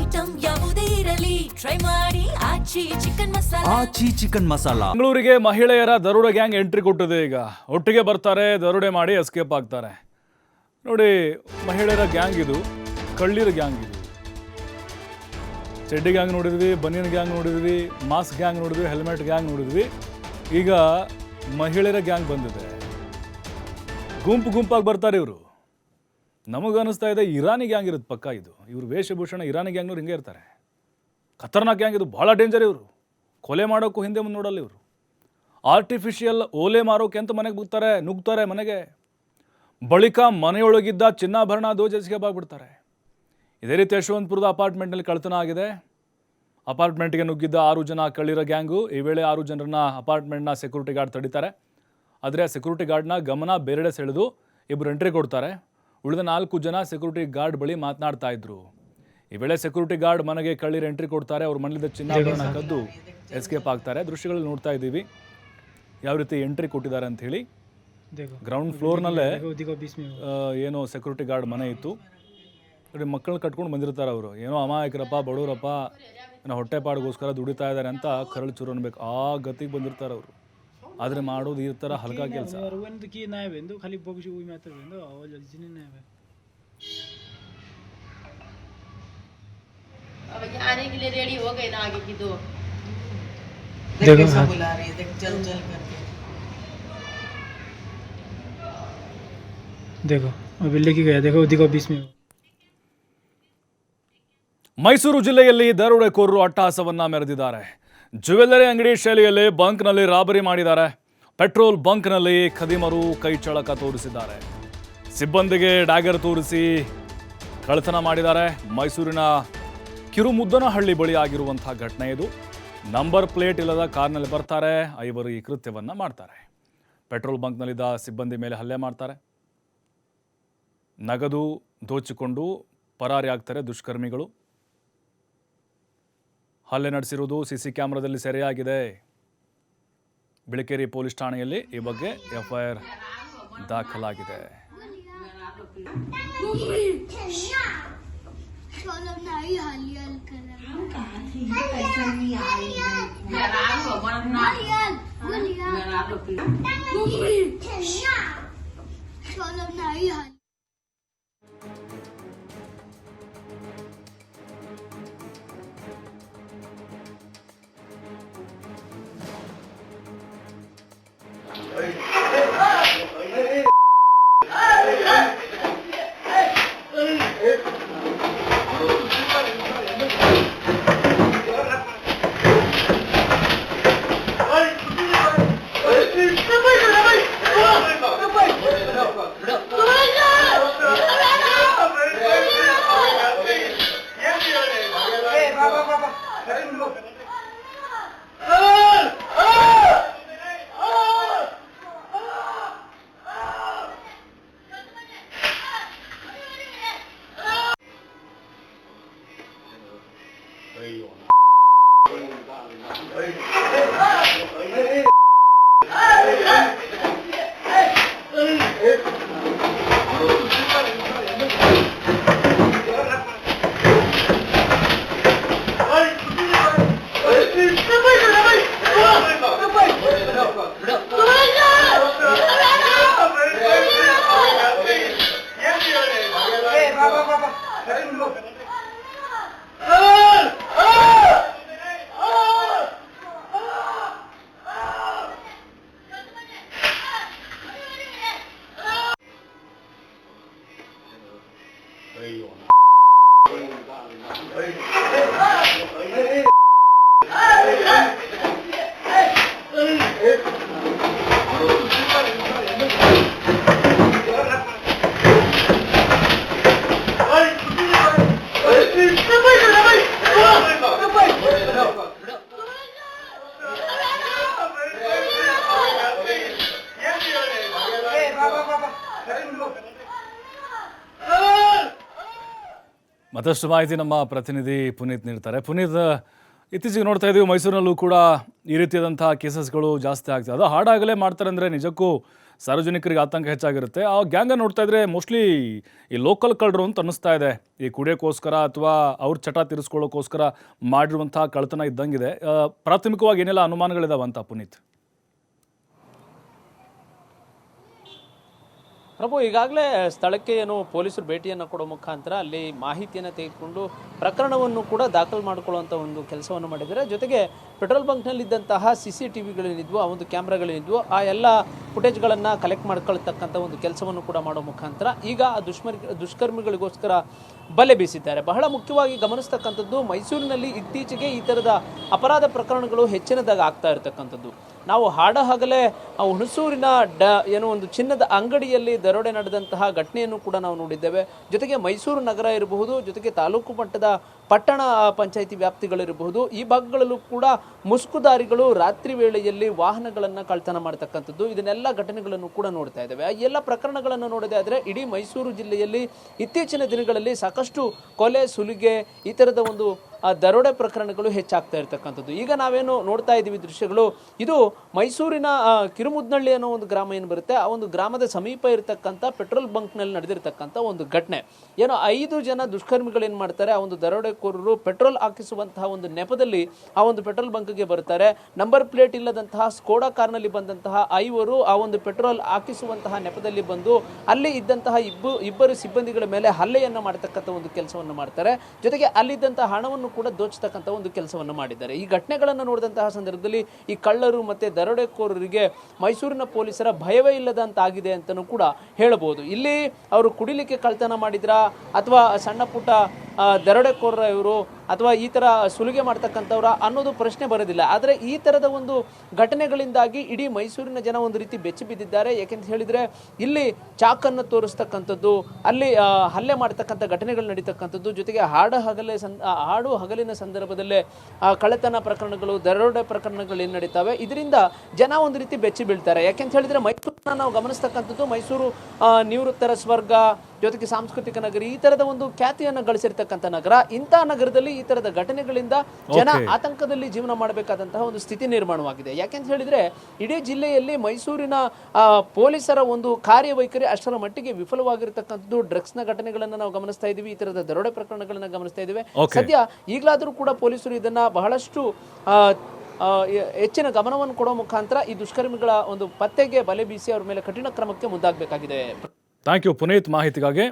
Item ಯಾವುದೇ ಇರಲಿ. Try ಮಾಡಿ. ಆಚಿ ಚಿಕನ್ ಮಸಾಲ. ಆಚಿ ಚಿಕನ್ ಮಸಾಲ. ಬೆಂಗಳೂರಿಗೆ ಮಹಿಳೆಯರ ದರೋಡೆ ಗ್ಯಾಂಗ್ ಎಂಟ್ರಿ ಕೊಟ್ಟಿದೆ ಈಗ. ಒಟ್ಟಿಗೆ ಬರ್ತಾರೆ ದರೋಡೆ ಮಾಡಿ ಎಸ್ಕೇಪ್ ಆಗ್ತಾರೆ. ನೋಡಿ ಮಹಿಳೆಯರ ಗ್ಯಾಂಗ್ ಇದು ಕಳ್ಳಿರ ಗ್ಯಾಂಗ್ ಇದು. ಚೆಡ್ಡಿ ಗ್ಯಾಂಗ್ ನೋಡಿದ್ವಿ ಬನಿಯನ್ ಗ್ಯಾಂಗ್ ನೋಡಿದ್ವಿ ಮಾಸ್ಕ್ ಗ್ಯಾಂಗ್ ನೋಡಿದ್ವಿ ಹೆಲ್ಮೆಟ್ ಗ್ಯಾಂಗ್ ನೋಡಿದ್ವಿ. ಈಗ ಮಹಿಳೆಯರ ಗ್ಯಾಂಗ್ ಬಂದಿದೆ. ಗುಂಪು ಗುಂಪಾಗಿ ಬರ್ತಾರೆ ಇವರು. ನಮಗನ್ನಿಸ್ತಾ ಇದೆ ಇರಾನಿ ಗ್ಯಾಂಗ್ ಇರೋದು ಪಕ್ಕ ಇದು. ಇವರು ವೇಷಭೂಷಣ ಇರಾನಿ ಗ್ಯಾಂಗ್ನವ್ರು ಹಿಂಗೆ ಇರ್ತಾರೆ. ಖತರ್ನಾಕ್ ಗ್ಯಾಂಗ್ ಇದು ಭಾಳ ಡೇಂಜರ್ ಇವರು. ಕೊಲೆ ಮಾಡೋಕ್ಕೂ ಹಿಂದೆ ಮುಂದೆ ನೋಡಲ್ಲ ಇವರು. ಆರ್ಟಿಫಿಷಿಯಲ್ ಓಲೆ ಮಾರೋಕೆ ಅಂತ ಮನೆಗೆ ಬುಗ್ತಾರೆ, ನುಗ್ತಾರೆ ಮನೆಗೆ. ಬಳಿಕ ಮನೆಯೊಳಗಿದ್ದ ಚಿನ್ನಾಭರಣ ದೋಜೆಸ್ಗೆ ಬಾಗ್ಬಿಡ್ತಾರೆ ಇದೇ ರೀತಿ ಯಶವಂತಪುರದ ಅಪಾರ್ಟ್ಮೆಂಟ್ನಲ್ಲಿ ಕಳ್ತನ ಆಗಿದೆ. ಅಪಾರ್ಟ್ಮೆಂಟ್ಗೆ ನುಗ್ಗಿದ್ದ ಆರು ಜನ ಕಳ್ಳಿರೋ ಗ್ಯಾಂಗು. ಈ ವೇಳೆ ಆರು ಜನರನ್ನ ಅಪಾರ್ಟ್ಮೆಂಟ್ನ ಸೆಕ್ಯೂರಿಟಿ ಗಾರ್ಡ್ ತಡೀತಾರೆ. ಆದರೆ ಸೆಕ್ಯೂರಿಟಿ ಗಾರ್ಡ್ನ ಗಮನ ಬೇರೆಡೆ ಸೆಳೆದು ಇಬ್ಬರು ಎಂಟ್ರಿ ಕೊಡ್ತಾರೆ. ಉಳಿದ ನಾಲ್ಕು ಜನ ಸೆಕ್ಯೂರಿಟಿ ಗಾರ್ಡ್ ಬಳಿ ಮಾತನಾಡ್ತಾ ಇದ್ರು. ಈ ವೇಳೆ ಸೆಕ್ಯೂರಿಟಿ ಗಾರ್ಡ್ ಮನೆಗೆ ಕಳ್ಳೀರು ಎಂಟ್ರಿ ಕೊಡ್ತಾರೆ ಅವ್ರ ಮನೆಯಿಂದ ಚಿನ್ನಾಭರಣ ಕದ್ದು ಎಸ್ಕೇಪ್ ಆಗ್ತಾರೆ. ದೃಶ್ಯಗಳಲ್ಲಿ ನೋಡ್ತಾ ಇದ್ದೀವಿ. ಯಾವ ರೀತಿ ಎಂಟ್ರಿ ಕೊಟ್ಟಿದ್ದಾರೆ ಅಂತ ಹೇಳಿ. ಗ್ರೌಂಡ್ ಫ್ಲೋರ್ನಲ್ಲೇ ಏನೋ ಸೆಕ್ಯೂರಿಟಿ ಗಾರ್ಡ್ ಮನೆ ಇತ್ತು. ಮಕ್ಕಳನ್ನ ಕಟ್ಕೊಂಡು ಬಂದಿರ್ತಾರೆ ಅವರು. ಏನೋ ಅಮಾಯಕರಪ್ಪ ಬಡವರಪ್ಪ ಏನೋ ಹೊಟ್ಟೆಪಾಡಿಗೋಸ್ಕರ ದುಡಿತಾ ಇದ್ದಾರೆ ಅಂತ ಕರಳು ಚೂರು ಅನ್ಬೇಕು. ಆ ಗತಿಗೆ ಬಂದಿರ್ತಾರೆ ಅವರು. ಆದರೆ ಮಾಡೋದು ಈ ಥರ ಹಲ್ಕ ಕೆಲಸ यार वो तो की ना है वेंदो खाली बॉक्स हुई मात्र वेंदो आवाज जिने ना है अब ये आने के लिए रेडी हो गए ना आगे की दो देखो हाथ बुला रही है देख चल चल करके देखो अभी लेके गया देखो देखो बीच में वो। ಮೈಸೂರು ಜಿಲ್ಲೆಯಲ್ಲಿ ದರೋಡೆಕೋರರು ಅಟ್ಟಹಾಸವನ್ನ ಮೆರೆದಿದ್ದಾರೆ ಜ್ಯುವೆಲ್ಲರಿ ಅಂಗಡಿ ಶೈಲಿಯಲ್ಲಿ ಬಂಕ್ನಲ್ಲಿ ರಾಬರಿ ಮಾಡಿದ್ದಾರೆ. ಪೆಟ್ರೋಲ್ ಬಂಕ್ನಲ್ಲಿ ಖದಿಮರು ಕೈ ಚಳಕ ತೋರಿಸಿದ್ದಾರೆ. ಸಿಬ್ಬಂದಿಗೆ ಡ್ಯಾಗರ್ ತೋರಿಸಿ ಕಳ್ಳತನ ಮಾಡಿದ್ದಾರೆ. ಮೈಸೂರಿನ ಕಿರುಮುದ್ದನಹಳ್ಳಿ ಬಳಿ ಆಗಿರುವಂತಹ ಘಟನೆ ಇದು. ನಂಬರ್ ಪ್ಲೇಟ್ ಇಲ್ಲದ ಕಾರ್ನಲ್ಲಿ ಬರ್ತಾರೆ. ಐವರು ಈ ಕೃತ್ಯವನ್ನ ಮಾಡ್ತಾರೆ. ಪೆಟ್ರೋಲ್ ಬಂಕ್ನಲ್ಲಿದ್ದ ಸಿಬ್ಬಂದಿ ಮೇಲೆ ಹಲ್ಲೆ ಮಾಡ್ತಾರೆ. ನಗದು ದೋಚಿಕೊಂಡು ಪರಾರಿ ಆಗ್ತಾರೆ ದುಷ್ಕರ್ಮಿಗಳು. ಹಲ್ಲೆ ನಡೆಸಿರುವುದು ಸಿಸಿ ಕ್ಯಾಮೆರಾದಲ್ಲಿ ಸೆರೆಯಾಗಿದೆ. ಬಿಳಕೇರಿ ಪೊಲೀಸ್ ಠಾಣೆಯಲ್ಲಿ ಈ ಬಗ್ಗೆ ಎಫ್ಐಆರ್ ದಾಖಲಾಗಿದೆ. Karin mo. Ah! Ah! Ah! Ah! Ah! Ayun. Ayun. Ayun. Ayun. ಮತ್ತಷ್ಟು ಮಾಹಿತಿ ನಮ್ಮ ಪ್ರತಿನಿಧಿ ಪುನೀತ್ ನೀಡ್ತಾರೆ. ಪುನೀತ್, ಇತ್ತೀಚೆಗೆ ನೋಡ್ತಾ ಇದ್ದೀವಿ ಮೈಸೂರಿನಲ್ಲೂ ಕೂಡ ಈ ರೀತಿಯಾದಂತಹ ಕೇಸಸ್ಗಳು ಜಾಸ್ತಿ ಆಗ್ತದೆ. ಅದು ಹಾಡಾಗಲೇ ಮಾಡ್ತಾರೆ ಅಂದರೆ ನಿಜಕ್ಕೂ ಸಾರ್ವಜನಿಕರಿಗೆ ಆತಂಕ ಹೆಚ್ಚಾಗಿರುತ್ತೆ. ಆ ಗ್ಯಾಂಗ ನೋಡ್ತಾ ಇದ್ರೆ ಮೋಸ್ಟ್ಲಿ ಈ ಲೋಕಲ್ ಕಳ್ಳರು ಅಂತ ಅನ್ನಿಸ್ತಾ ಇದೆ. ಈ ಕುಡಿಯೋಕ್ಕೋಸ್ಕರ ಅಥವಾ ಅವ್ರ ಚಟ ತೀರಿಸ್ಕೊಳ್ಳೋಕ್ಕೋಸ್ಕರ ಮಾಡಿರುವಂತಹ ಕಳ್ತನ ಇದ್ದಂಗಿದೆ. ಪ್ರಾಥಮಿಕವಾಗಿ ಏನೆಲ್ಲ ಅನುಮಾನಗಳಿದಾವಂತ ಪುನೀತ್? ಪ್ರಭು, ಈಗಾಗಲೇ ಸ್ಥಳಕ್ಕೆ ಏನು ಪೊಲೀಸರು ಭೇಟಿಯನ್ನು ಕೊಡೋ ಮುಖಾಂತರ ಅಲ್ಲಿ ಮಾಹಿತಿಯನ್ನು ತೆಗೆದುಕೊಂಡು ಪ್ರಕರಣವನ್ನು ಕೂಡ ದಾಖಲು ಮಾಡಿಕೊಳ್ಳುವಂಥ ಒಂದು ಕೆಲಸವನ್ನು ಮಾಡಿದ್ದಾರೆ. ಜೊತೆಗೆ ಪೆಟ್ರೋಲ್ ಬಂಕ್ನಲ್ಲಿದ್ದಂತಹ ಸಿ ಸಿ ಟಿ ವಿಗಳೇನಿದ್ವು ಆ ಒಂದು ಕ್ಯಾಮ್ರಾಗಳೇನಿದ್ವು ಆ ಎಲ್ಲ ಫುಟೇಜ್ಗಳನ್ನು ಕಲೆಕ್ಟ್ ಮಾಡ್ಕೊಳ್ತಕ್ಕಂಥ ಒಂದು ಕೆಲಸವನ್ನು ಕೂಡ ಮಾಡೋ ಮುಖಾಂತರ ಈಗ ಆ ದುಷ್ಮರ್, ದುಷ್ಕರ್ಮಿಗಳಿಗೋಸ್ಕರ ಬಲೆ ಬೀಸಿದ್ದಾರೆ. ಬಹಳ ಮುಖ್ಯವಾಗಿ ಗಮನಿಸ್ತಕ್ಕಂಥದ್ದು ಮೈಸೂರಿನಲ್ಲಿ ಇತ್ತೀಚೆಗೆ ಈ ಥರದ ಅಪರಾಧ ಪ್ರಕರಣಗಳು ಹೆಚ್ಚಿನದಾಗಿ ಆಗ್ತಾ ಇರತಕ್ಕಂಥದ್ದು. ನಾವು ಹಾಡ ಹಗಲೇ ಹುಣಸೂರಿನ ಡ ಏನೋ ಒಂದು ಚಿನ್ನದ ಅಂಗಡಿಯಲ್ಲಿ ದರೋಡೆ ನಡೆದಂತಹ ಘಟನೆಯನ್ನು ಕೂಡ ನಾವು ನೋಡಿದ್ದೇವೆ. ಜೊತೆಗೆ ಮೈಸೂರು ನಗರ ಇರಬಹುದು, ಜೊತೆಗೆ ತಾಲೂಕು ಮಟ್ಟದ ಪಟ್ಟಣ ಪಂಚಾಯಿತಿ ವ್ಯಾಪ್ತಿಗಳಿರಬಹುದು. ಈ ಭಾಗಗಳಲ್ಲೂ ಕೂಡ ಮುಸುಕುದಾರಿಗಳು ರಾತ್ರಿ ವೇಳೆಯಲ್ಲಿ ವಾಹನಗಳನ್ನು ಕಳ್ತನ ಮಾಡ್ತಕ್ಕಂಥದ್ದು. ಇದನ್ನೆಲ್ಲ ಘಟನೆಗಳನ್ನು ಕೂಡ ನೋಡ್ತಾ ಇದ್ದೇವೆ. ಆ ಎಲ್ಲ ಪ್ರಕರಣಗಳನ್ನು ನೋಡೋದೇ ಆದರೆ ಇಡೀ ಮೈಸೂರು ಜಿಲ್ಲೆಯಲ್ಲಿ ಇತ್ತೀಚಿನ ದಿನಗಳಲ್ಲಿ ಸಾಕಷ್ಟು ಕೊಲೆ, ಸುಲಿಗೆ ಈ ಥರದ ಒಂದು ದರೋಡೆ ಪ್ರಕರಣಗಳು ಹೆಚ್ಚಾಗ್ತಾ ಇರ್ತಕ್ಕಂಥದ್ದು. ಈಗ ನಾವೇನು ನೋಡ್ತಾ ಇದ್ದೀವಿ ದೃಶ್ಯಗಳು. ಇದು ಮೈಸೂರಿನ ಕಿರುಮುದ್ನಳ್ಳಿ ಅನ್ನೋ ಒಂದು ಗ್ರಾಮ ಏನು ಬರುತ್ತೆ? ಆ ಒಂದು ಗ್ರಾಮದ ಸಮೀಪ ಇರತಕ್ಕಂಥ ಪೆಟ್ರೋಲ್ ಬಂಕ್ನಲ್ಲಿ ನಡೆದಿರ್ತಕ್ಕಂಥ ಒಂದು ಘಟನೆ. ಏನೋ ಐದು ಜನ ದುಷ್ಕರ್ಮಿಗಳು ಏನು ಮಾಡ್ತಾರೆ? ಆ ಒಂದು ದರೋಡೆಕೋರರು ಪೆಟ್ರೋಲ್ ಹಾಕಿಸುವಂತಹ ಒಂದು ನೆಪದಲ್ಲಿ ಆ ಒಂದು ಪೆಟ್ರೋಲ್ ಬಂಕ್ಗೆ ಬರ್ತಾರೆ ನಂಬರ್ ಪ್ಲೇಟ್ ಇಲ್ಲದಂತಹ ಸ್ಕೋಡಾ ಕಾರ್ನಲ್ಲಿ ಬಂದಂತಹ ಐವರು ಆ ಒಂದು ಪೆಟ್ರೋಲ್ ಹಾಕಿಸುವಂತಹ ನೆಪದಲ್ಲಿ ಬಂದು ಅಲ್ಲಿ ಇದ್ದಂತಹ ಇಬ್ಬರು ಇಬ್ಬರು ಸಿಬ್ಬಂದಿಗಳ ಮೇಲೆ ಹಲ್ಲೆಯನ್ನು ಮಾಡತಕ್ಕಂಥ ಒಂದು ಕೆಲಸವನ್ನು ಮಾಡ್ತಾರೆ. ಜೊತೆಗೆ ಅಲ್ಲಿದ್ದಂತಹ ಹಣವನ್ನು ಕೂಡ ದೋಚತಕ್ಕಂಥ ಒಂದು ಕೆಲಸವನ್ನು ಮಾಡಿದ್ದಾರೆ. ಈ ಘಟನೆಗಳನ್ನು ನೋಡಿದಂತಹ ಸಂದರ್ಭದಲ್ಲಿ ಈ ಕಳ್ಳರು ಮತ್ತೆ ದರೋಡೆಕೋರರಿಗೆ ಮೈಸೂರಿನ ಪೊಲೀಸರ ಭಯವೇ ಇಲ್ಲದಂತಾಗಿದೆ ಅಂತಲೂ ಕೂಡ ಹೇಳಬಹುದು. ಇಲ್ಲಿ ಅವರು ಕುಡಿಲಿಕ್ಕೆ ಕಳ್ತನ ಮಾಡಿದ್ರಾ ಅಥವಾ ಸಣ್ಣ ಪುಟ್ಟ ಆ, ದರೋಡೆಕೋರರ ಇವರು ಅಥವಾ ಈ ಥರ ಸುಲಿಗೆ ಮಾಡ್ತಕ್ಕಂಥವ್ರ ಅನ್ನೋದು ಪ್ರಶ್ನೆ ಬರೋದಿಲ್ಲ. ಆದರೆ ಈ ಥರದ ಒಂದು ಘಟನೆಗಳಿಂದಾಗಿ ಇಡೀ ಮೈಸೂರಿನ ಜನ ಒಂದು ರೀತಿ ಬೆಚ್ಚಿ ಬಿದ್ದಿದ್ದಾರೆ. ಯಾಕೆಂತ ಹೇಳಿದರೆ ಇಲ್ಲಿ ಚಾಕನ್ನು ತೋರಿಸ್ತಕ್ಕಂಥದ್ದು, ಅಲ್ಲಿ ಹಲ್ಲೆ ಮಾಡ್ತಕ್ಕಂಥ ಘಟನೆಗಳು ನಡೀತಕ್ಕಂಥದ್ದು, ಜೊತೆಗೆ ಹಾಡು ಹಗಲೇ ಸಂ ಹಾಡು ಹಗಲಿನ ಸಂದರ್ಭದಲ್ಲೇ ಕಳೆತನ ಪ್ರಕರಣಗಳು, ದರೋಡೆ ಪ್ರಕರಣಗಳು ಏನು ನಡೀತವೆ. ಇದರಿಂದ ಜನ ಒಂದು ರೀತಿ ಬೆಚ್ಚಿ ಬೀಳ್ತಾರೆ. ಯಾಕೆಂತ ಹೇಳಿದರೆ ಮೈಸೂರನ್ನ ನಾವು ಗಮನಿಸ್ತಕ್ಕಂಥದ್ದು ಮೈಸೂರು ನಿವೃತ್ತರ ಸ್ವರ್ಗ, ಜೊತೆಗೆ ಸಾಂಸ್ಕೃತಿಕ ನಗರಿ, ಈ ಥರದ ಒಂದು ಖ್ಯಾತಿಯನ್ನು ಗಳಿಸಿರ್ತಕ್ಕಂಥ ನಗರ. ಇಂಥ ನಗರದಲ್ಲಿ ಈ ತರದ ಘಟನೆಗಳಿಂದ ಜನ ಆತಂಕದಲ್ಲಿ ಜೀವನ ಮಾಡಬೇಕಾದಂತಹ ಒಂದು ಸ್ಥಿತಿ ನಿರ್ಮಾಣವಾಗಿದೆ. ಯಾಕೆಂತ ಹೇಳಿದ್ರೆ ಇಡೀ ಜಿಲ್ಲೆಯಲ್ಲಿ ಮೈಸೂರಿನ ಪೊಲೀಸರ ಒಂದು ಕಾರ್ಯವೈಖರಿ ಅಷ್ಟರ ಮಟ್ಟಿಗೆ ವಿಫಲವಾಗಿರತಕ್ಕಂಥದ್ದು ಡ್ರಗ್ಸ್ನ ಘಟನೆಗಳನ್ನು ನಾವು ಗಮನಿಸ್ತಾ ಇದ್ದೀವಿ ಈ ತರದ ದರೋಡೆ ಪ್ರಕರಣಗಳನ್ನ ಗಮನಿಸ್ತಾ ಇದ್ದೀವಿ. ಸದ್ಯ ಈಗಲಾದರೂ ಕೂಡ ಪೊಲೀಸರು ಇದನ್ನ ಬಹಳಷ್ಟು ಹೆಚ್ಚಿನ ಗಮನವನ್ನು ಕೊಡೋ ಮುಖಾಂತರ ಈ ದುಷ್ಕರ್ಮಿಗಳ ಒಂದು ಪತ್ತೆಗೆ ಬಲೆ ಬೀಸಿ ಅವರ ಮೇಲೆ ಕಠಿಣ ಕ್ರಮಕ್ಕೆ ಮುಂದಾಗಬೇಕಾಗಿದೆ. ಥ್ಯಾಂಕ್ ಯು ಪುನೀತ್ ಮಾಹಿತಿಗಾಗಿ